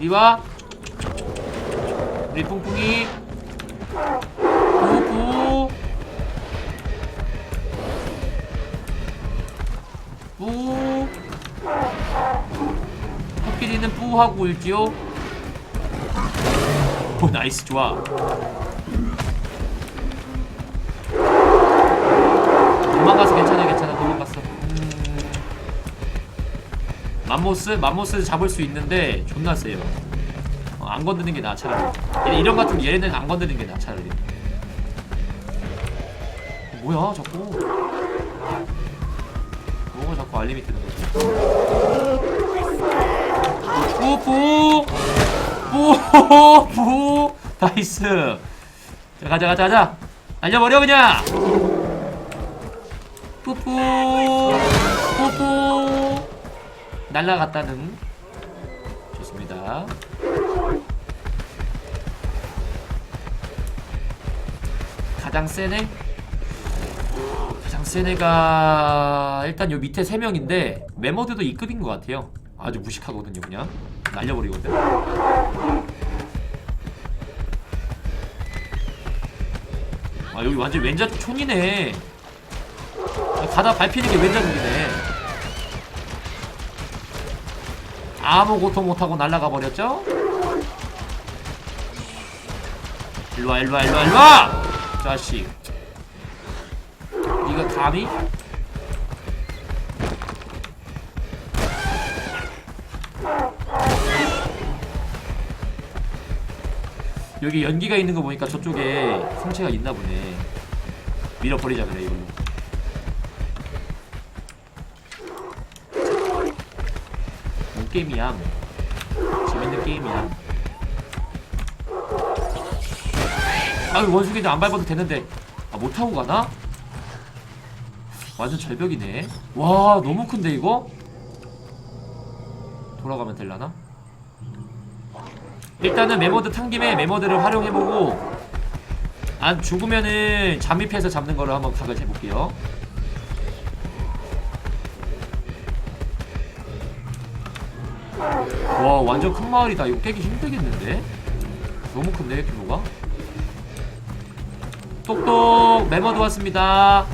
이와 우리 뿡뿡이. 뿌뿌 뿌 코끼리는 뿌하고 울지요. 오 나이스 좋아 맘모스? 맘모스 잡을 수 있는데 존나 세요. 어, 안 건드는 게 나아 차라리. 이런 것 같으면 얘네는 안 건드는 게 나아 차라리. 뭐야 자꾸? 뭐가 자꾸 알림이 뜨는 거지. 뿌뿌 뿌뿌 나이스. 자 가자 가자 가자. 날려버려 그냥. 뿌뿌 날라갔다는. 좋습니다. 가장 세네? 가장 센 애가 일단 요 밑에 3명인데 메모드도 2급인 것 같아요. 아주 무식하거든요 그냥. 날려버리거든. 아 여기 완전 왼자쪽 촌이네. 아, 가다 밟히는 게 왼자쪽이네 아무 고통 못하고 날아가 버렸죠? 일로와 일로와 일로와 일로와! 자식 이거 감히? 여기 연기가 있는 거 보니까 저쪽에 성체가 있나 보네 밀어버리자 그래 이걸로 뭔 게임이야 재밌는 게임이야 아유 원숭이도 안 밟아도 되는데 아 못하고 가나? 완전 절벽이네 와 너무 큰데 이거? 돌아가면 될라나? 일단은 메모드 탄 김에 메모드를 활용해보고 안 죽으면은 잠입해서 잡는 거를 한번 각을 재볼게요 와 완전 큰 마을이다 이거 깨기 힘들겠는데? 너무 큰데 규모가? 똑똑 메모드 왔습니다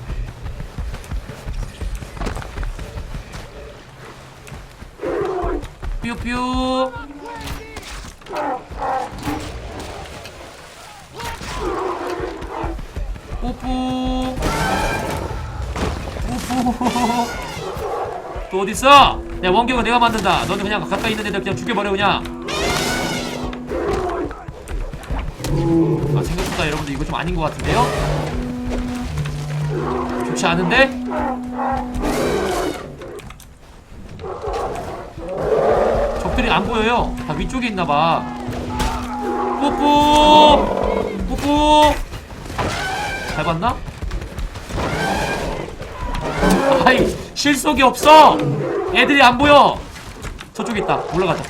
뾰뾰 뽀뽀 뽀뽀 또 어딨어? 야 원경은 내가 만든다. 너는 그냥 가까이 있는 애들 그냥 죽여버려 그냥. 아 생각보다 여러분들 이거 좀 아닌 것 같은데요? 좋지 않은데? 적들이 안 보여요. 다 위쪽에 있나봐. 뽀뽀! 뽀뽀! 잘 봤나? 아이 실속이 없어 애들이 안 보여. 저쪽에 있다. 올라가자.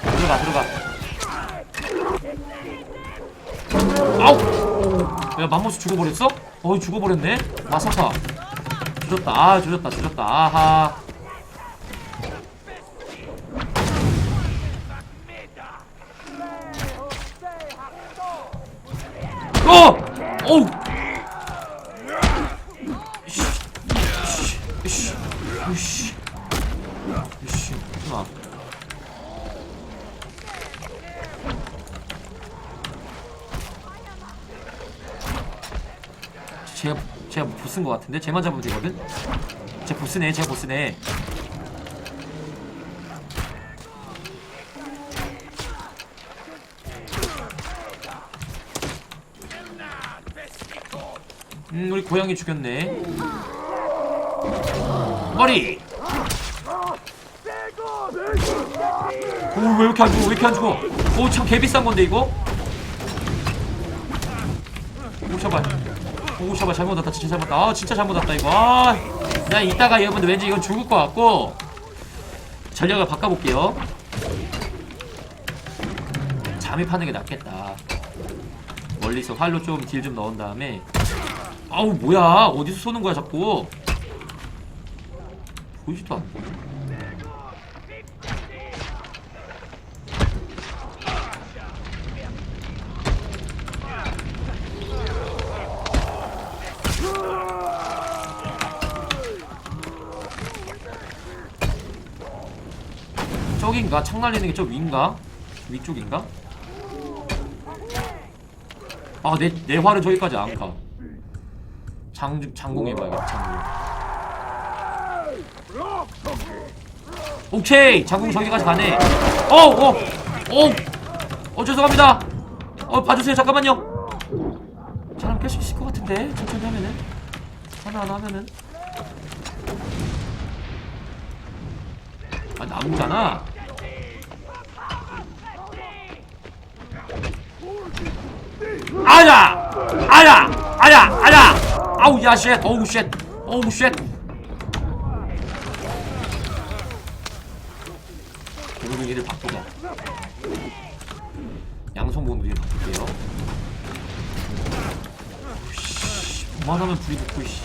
들어가 들어가. 아우! 야 맘모스 죽어버렸어? 어이 죽어버렸네. 마사카. 조졌다. 아 조졌다 조졌다. 아하. 어! 어우! 제가 제가 보스인 것 같은데 쟤만 잡으면 되거든. 쟤 보스네, 쟤 보스네. 음, 우리 고양이 죽였네. 머리. 오, 왜 이렇게 안 죽어? 왜 이렇게 안 죽어? 오, 참 개비싼 건데 이거. 오, 샤발. 오, 샤발 잘못 왔다. 진짜 잘못 왔다. 아, 진짜 잘못 왔다 이거. 아, 나 이따가 여러분들 왠지 이건 죽을 것 같고 전략을 바꿔볼게요. 잠입하는 게 낫겠다. 멀리서 활로 좀 딜 좀 넣은 다음에 아우 뭐야 어디서 쏘는 거야 자꾸 보이지도 않네 저긴가? 창 날리는 게 저 위인가? 위쪽인가? 아, 내, 내 활은 저기까지 안 가. 장, 장공 해봐야겠다, 장공. 오케이! 장공 저기까지 가네. 어, 어, 어, 어, 죄송합니다. 어, 봐주세요, 잠깐만요. 사람 깰수 있을 것 같은데? 천천히 하면은. 하나하나 하면은. 아, 나무잖아. 아야! 아야! 아야! 아야! 아우 야 쉣! 어우 쉣! 어우 쉣! 오늘은 이를 바꾸자. 양손 일 바꿀게요. 씨, 그만하면 불이 붙고 씨.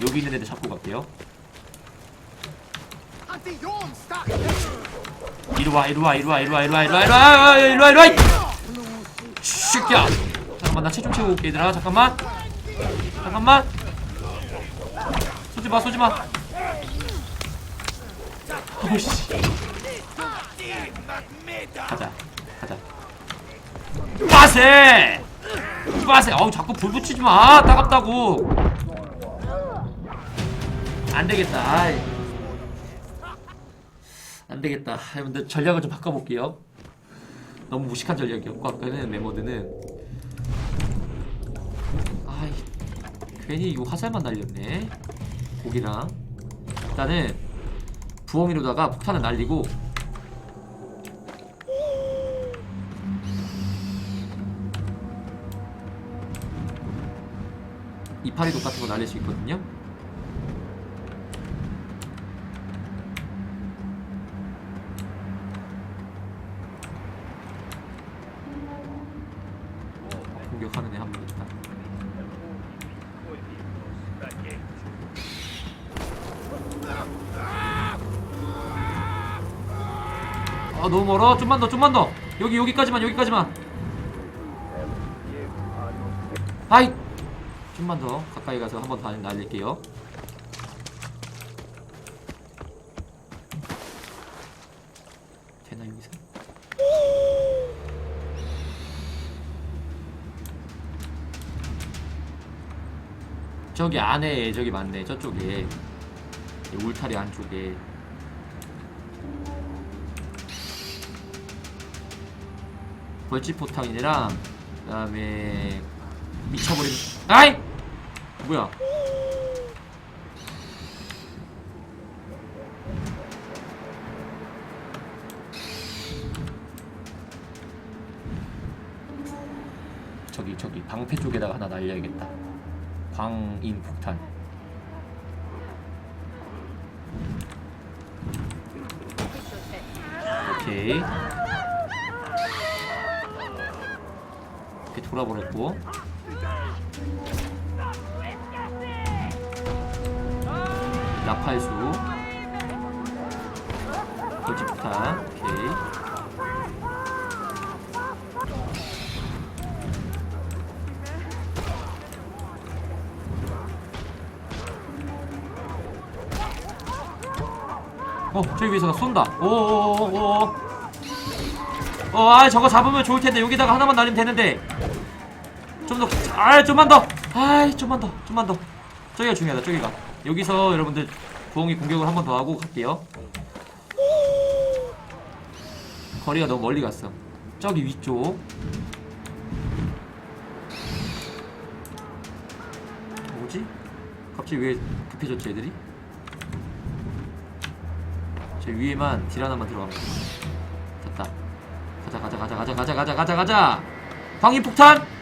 여기 있는 애들 잡고 갈게요. 이리 와, 이리 와, 이리 와, 이리 와, 이리 와, 이리 와, 이리 와, 이리 와, 이리 와, 이리 와. 새끼야. 잠깐만, 나 체중 채우고 올게, 얘들아. 잠깐만. 잠깐만. 쏘지 마, 쏘지 마. 어우씨. 가자, 가자. 빠세! 빠세! 어우, 자꾸 불 붙이지 마. 따갑다고. 안 되겠다. 아이. 안 되겠다. 여러분들 전략을 좀 바꿔볼게요. 너무 무식한 전략이었고 아까는 메모드는 아이 괜히 이거 화살만 날렸네. 고기랑 일단은 부엉이로다가 폭탄을 날리고 이파리독 같은 거 날릴 수 있거든요. 공격하는 애 한 명 있다. 아 너무 멀어. 좀만 더, 좀만 더. 여기 여기까지만, 여기까지만. 아이. 좀만 더 가까이 가서 한번 더 날릴게요. 되나 여기서? 저기 안에 저기 많네 저쪽에 이 울타리 안쪽에 벌집 포탕이랑 그다음에 미쳐버린 아이! 뭐야? 저기 저기 방패 쪽에다가 하나 날려야겠다. 광인 폭탄. 오케이 돌아버렸고 나팔수 돌지 폭탄 오케이 어, 저기 위에서 나 쏜다. 오오오오. 어, 아, 저거 잡으면 좋을 텐데 여기다가 하나만 날리면 되는데. 좀 더, 아, 좀만 더. 아, 좀만 더, 좀만 더. 저기가 중요하다. 저기가. 여기서 여러분들 부엉이 공격을 한 번 더 하고 갈게요. 거리가 너무 멀리 갔어. 저기 위쪽. 뭐지? 갑자기 왜 급해졌지 애들이? 저 위에만 딜 하나만 들어가면 돼. 됐다. 가자 가자 가자 가자 가자 가자 가자 가자. 광인 폭탄.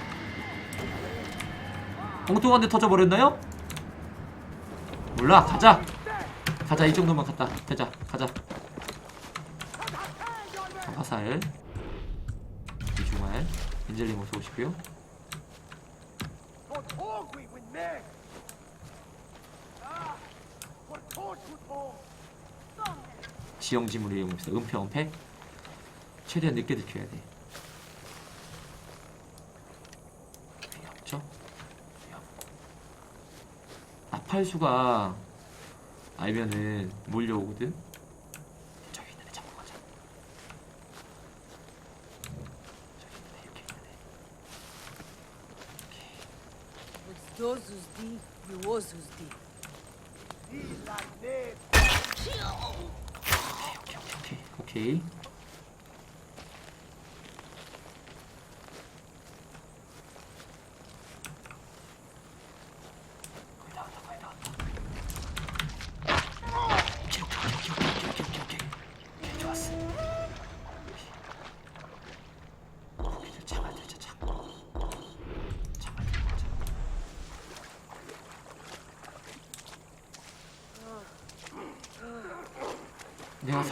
엉뚱한 데 터져버렸나요? 몰라 가자. 가자 이 정도만 갔다. 되자 가자. 자, 화살. 이중알. 엔젤님 어서 오시고요. 지형지물을 이용해서 은폐 은폐 최대한 늦게 들켜야 돼 나팔수가 알면은 몰려오거든. 저기 있는 애 잡고 가자. 저기 있는 애 이렇게 있는 애. What's yours who's deep, yours who's deep. 오케이 오케이 오케이 오케이.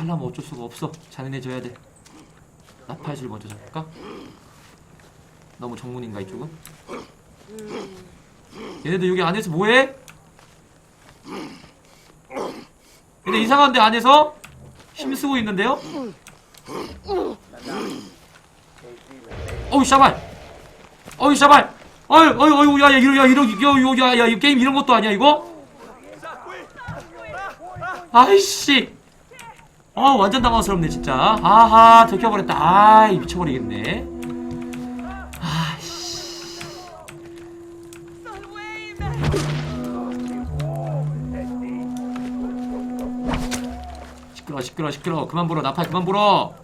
살려면 어쩔 수가 없어. 줘야 돼. 나팔줄 먼저 잡을까? 너무 정문인가 이쪽은? 얘네들 여기 안에서 뭐해? 얘네 이상한데 안에서 힘쓰고 있는데요? 어우 샤발! 어우 샤발! 어이 어이 어이 야야 이러 야 이러 야야야 이 게임 이런 것도 아니야 이거? 아이씨! 아 완전 당황스럽네 진짜. 아하 들켜버렸다. 아이 미쳐버리겠네. 시끄러 시끄러 시끄러. 그만 불어 나팔 그만 불어.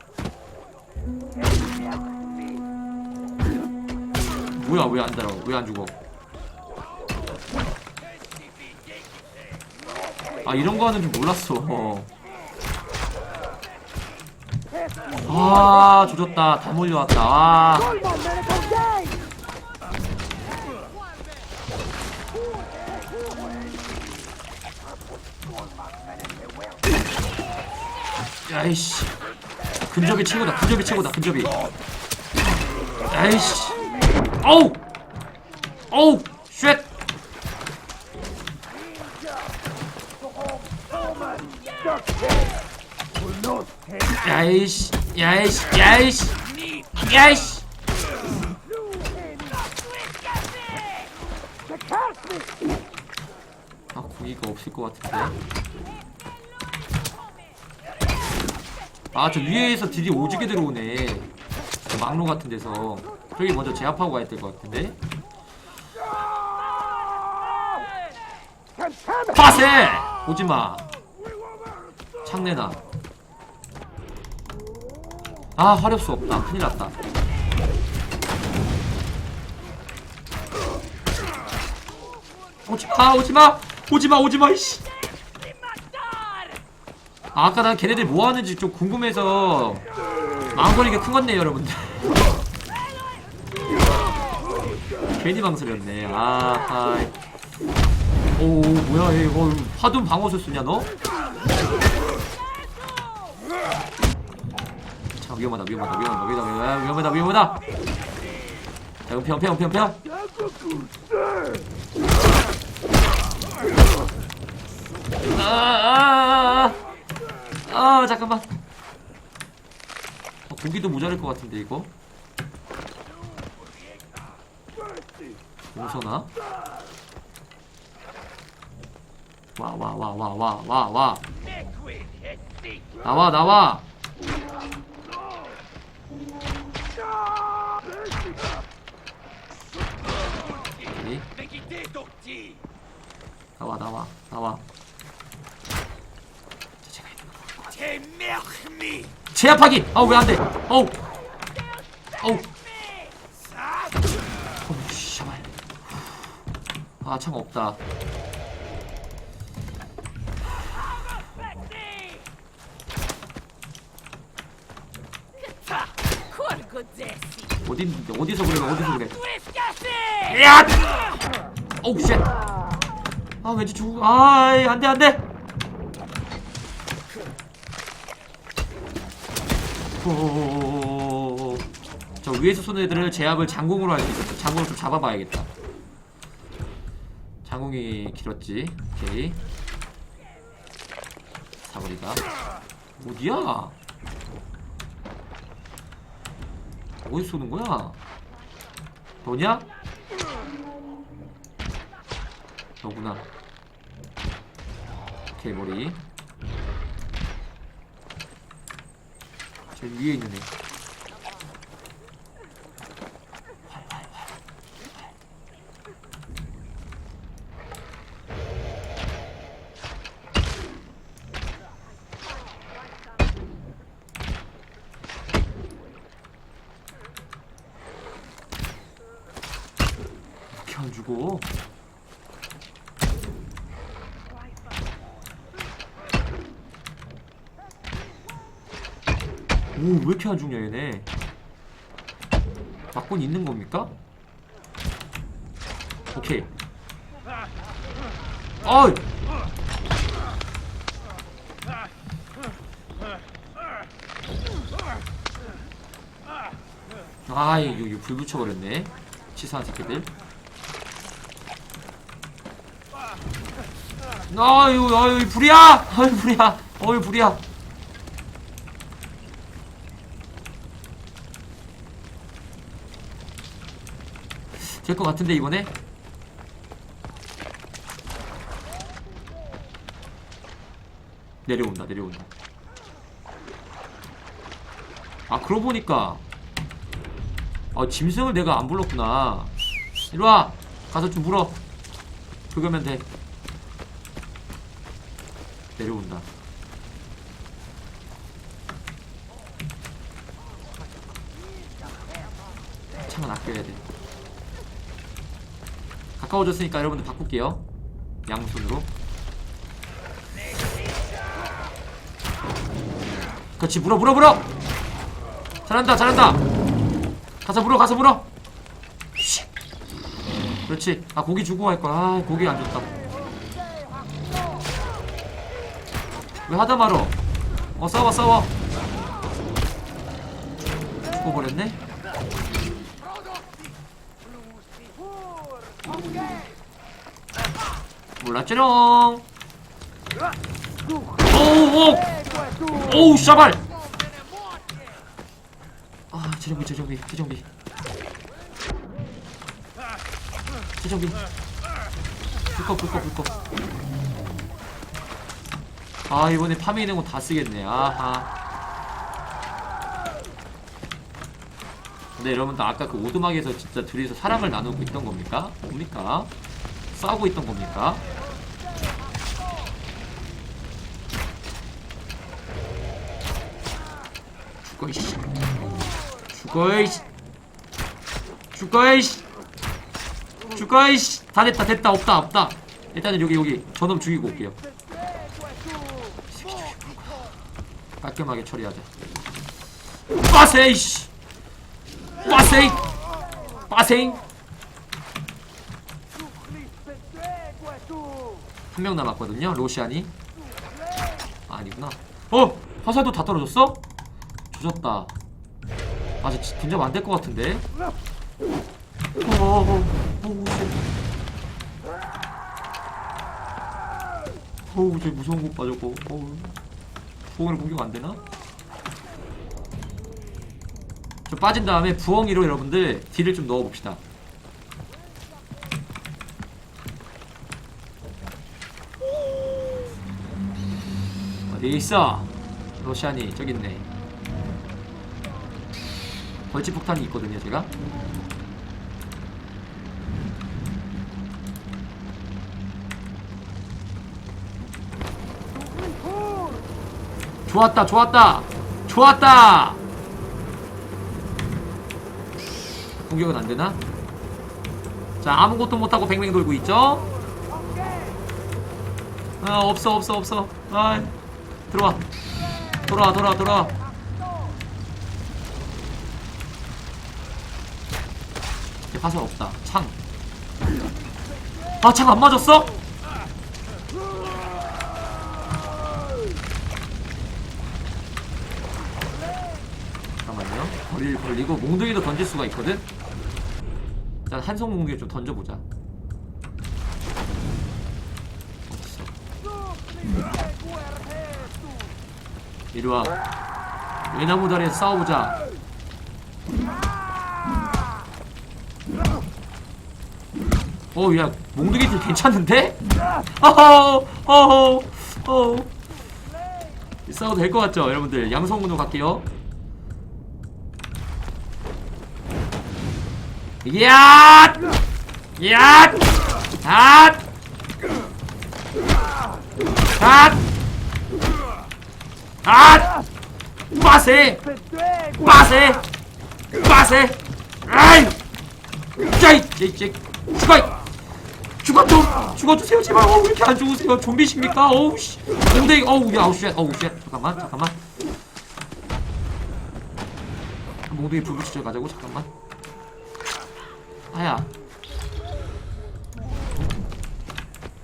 뭐야 왜 안 달아? 왜 안 죽어? 아 이런 거 하는 줄 몰랐어 아 조졌다. 다 몰려왔다. 아 야이씨. 근접이 최고다. 근접이 최고다. 근접이. 야이씨. 어우! 어우 야이씨 야이씨 야이씨 야이씨. 아 고기가 없을 것 같은데? 아 저 위에서 딜이 오지게 들어오네. 저 막로 같은 데서. 저기 먼저 제압하고 가야 될 것 같은데? 파세! 오지마. 창내나 아 화력수 없다. 큰일 났다. 오지마 오지마! 오지마 오지마 이씨! 아, 아까 난 걔네들 뭐 하는지 좀 궁금해서 망설이게 큰 건데 여러분들. 괜히 망설였네. 아 하이. 오 뭐야 얘 이거. 화둔 방어수 쓰냐 너? 위험하다 위험하다 위험하다 위험하다 위험하다 위험하다. 자 은폐 은폐 은폐 은폐 아아아아 아 잠깐만. 어, 고기도 모자랄 것 같은데 이거? 오서나 와 와 와 와 와 와 와. 나와 나와 나와 나와 나와. 제압하기! 아우 왜 안돼 어우 어우 어우 씨발 아창 없다. 어디 어디서 그래 어디서 그래 야! 어우 쉣! 아 왠지 죽 아이 안돼 안돼. 저 위에서 쏘는 애들을 제압을 장공으로 할 수 있었어 장공을 좀 잡아봐야겠다 장공이 길었지 오케이 사거리가 어디야 어디 쏘는 거야 너냐? 너구나. 오케이 머리. 제일 위에 있는 애. 오, 왜 이렇게 안 죽냐, 얘네. 막곤 있는 겁니까? 오케이. 어이! 아, 이거, 이거 불 붙여버렸네. 치사한 새끼들. 아유, 아유, 불이야! 아유, 불이야! 어유, 불이야! 될 것 같은데 이번에? 내려온다 내려온다. 아 그러고 보니까 아 짐승을 내가 안 불렀구나. 이리와! 가서 좀 물어. 그거면 돼. 내려온다. 창은 아껴야 돼 가까워졌으니까 여러분들 바꿀게요. 양손으로. 그렇지 물어 물어 물어! 잘한다 잘한다! 가서 물어 가서 물어! 씨. 그렇지. 아 고기 주고 갈 거야. 아 고기 안 줬다. 왜 하다 말어? 어 싸워 싸워. 죽어버렸네 몰랐지롱. 오오 오우 샤발. 아 재정비 재정비 재정비. 재정비. 불꺼 불꺼 불꺼 아 이번에 파밍 있는 거 다 쓰겠네. 아하. 근데 여러분들 아까 그 오두막에서 진짜 둘이서 사랑을 나누고 있던 겁니까? 뭡니까? 싸우고 있던 겁니까? 죽어 이씨. 죽어 이씨. 죽어 이씨. 죽어 이씨. 다 됐다 됐다. 없다 없다. 일단은 여기 여기. 저놈 죽이고 올게요. 깔끔하게 처리하자. 빠세 이씨. 빠세 빠세 한 명 남았거든요 로시안이 아, 아니구나 어 화살도 다 떨어졌어? 조졌다 아직 진짜 안될 것 같은데 어어어 어우 쟤 무서운 거 빠졌고 어우 부엉이로 공격 안 되나? 저 빠진 다음에 부엉이로 여러분들 딜을 좀 넣어봅시다 어디 있어? 러시안이 저기 있네. 벌집 폭탄이 있거든요, 제가. 좋았다, 좋았다, 좋았다. 공격은 안 되나? 자, 아무것도 못하고 뱅뱅 돌고 있죠? 아, 없어, 없어, 없어. 아, 들어와. 돌아와, 돌아와, 돌아와. 이제 화살 없다. 창. 아, 창 안 맞았어? 잠깐만요. 거리를 벌리고 몽둥이도 던질 수가 있거든? 일단 한성 몽둥이 좀 던져보자. 이리 와. 외나무 다리에서 싸워보자. 어, 야, 몽둥이들 괜찮은데? 어허, 어허, 어. 싸워도 될 것 같죠, 여러분들? 양성문으로 갈게요. 야! 야! 아! 아! 아! 빠세! 빠세! 빠세! 아이! 짜이! 짜이! 죽어! 죽어 좀! 죽어주세요 제발 어왜 이렇게 안 죽으세요 좀비십니까? 어우 씨 엉덩이 어우 야 어우 씨 어우 씨 잠깐만 잠깐만 몽둥이 불 붙이러 가자고 잠깐만 아야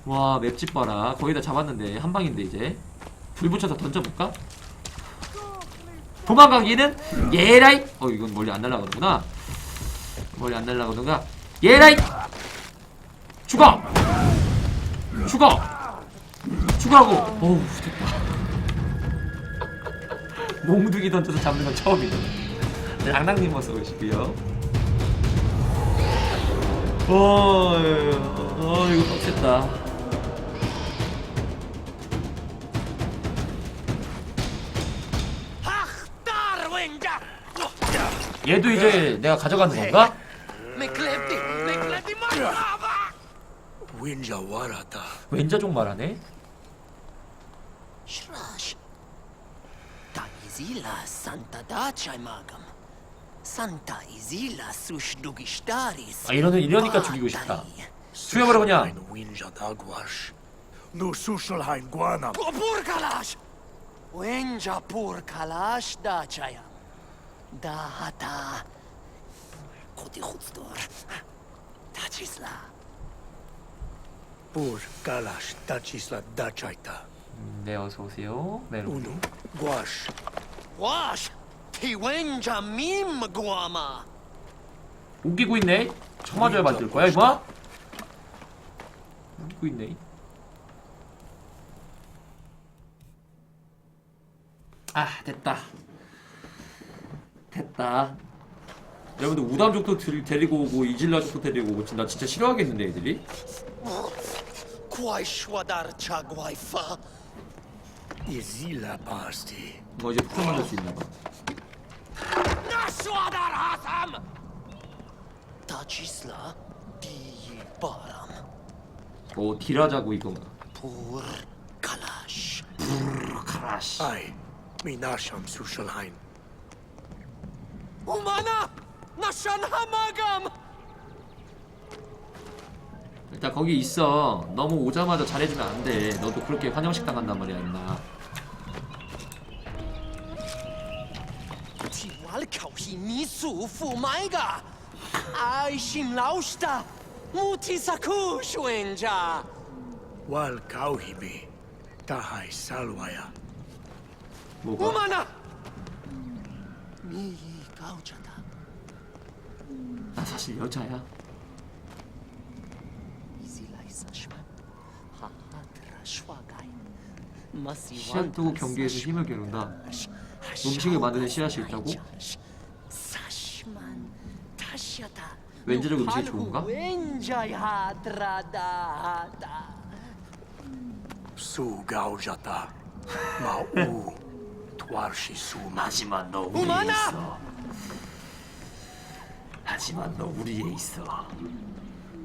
와 맵집 봐라 거의 다 잡았는데 한 방인데 이제 불 붙여서 던져볼까? 도망가기는 예라이. 어 이건 멀리 안 날아가는구나. 멀리 안 날아가는가 예라이. 죽어 죽어 죽으라고. 어우 됐다. 몽둥이 던져서 잡는 건 처음이다 랑랑님 어서 오시고요. 어, 어 이거 빡셌다 얘도 이제 내가 가져가는 건가? Marava! Winja warata. 왼자족 말하네 Shrash. Ta izila Santa Dacia magam. Santa izila sush dugistaris. 아 이러는 이러니까 죽이고 싶다 죽여버려 그냥. Nu sushulhain guanam. Kalash! Wenja pur kalash Dacia. Dahata. Koti chutstor. Tachisla. Pur kalash tachisla dachaita. 네 어서 오세요 네 여러분. Unu gwash. Wash! Ti wenja mim guama! 우기고 있네 쳐맞아야 만들 거야 이거? 우기고 있네 아 됐다 됐다 여러분들 우담족도 들- 데리고 오고 이질라족도 데리고 오고 나 진짜 싫어하겠는데 애들이. 뭐 이제 풀어 만들 수 있나 봐 Na shwadar hasam! Tachisla di baram. 어 딜하자고 이거 Pur kalash. 카라시 Umana! Nashan hamagam! 일단 거기 있어 너무 오자마자 잘해주면 안 돼 너도 그렇게 환영식 당한단 말이야 임마 Tiwal kauhi nisu fumaiga. Ai shin lausta. Muti saku shwenja. Wal kauhibi. Tahai salwaya. 뭐가 Mi gauchata. 나 사실 여자야 Izilai sashman. Hahatra shwagai. Masi 씨앗 두고 경계에서 힘을 겨룬다 음식을 만드는 씨앗이 있다고? 왠지적 음식이 좋은가? 왠자야드라다다. Su gaujata. Ma u. Twarshi suma. 하지만 너 우리에 우마나! 있어 하지만 너 우리에 있어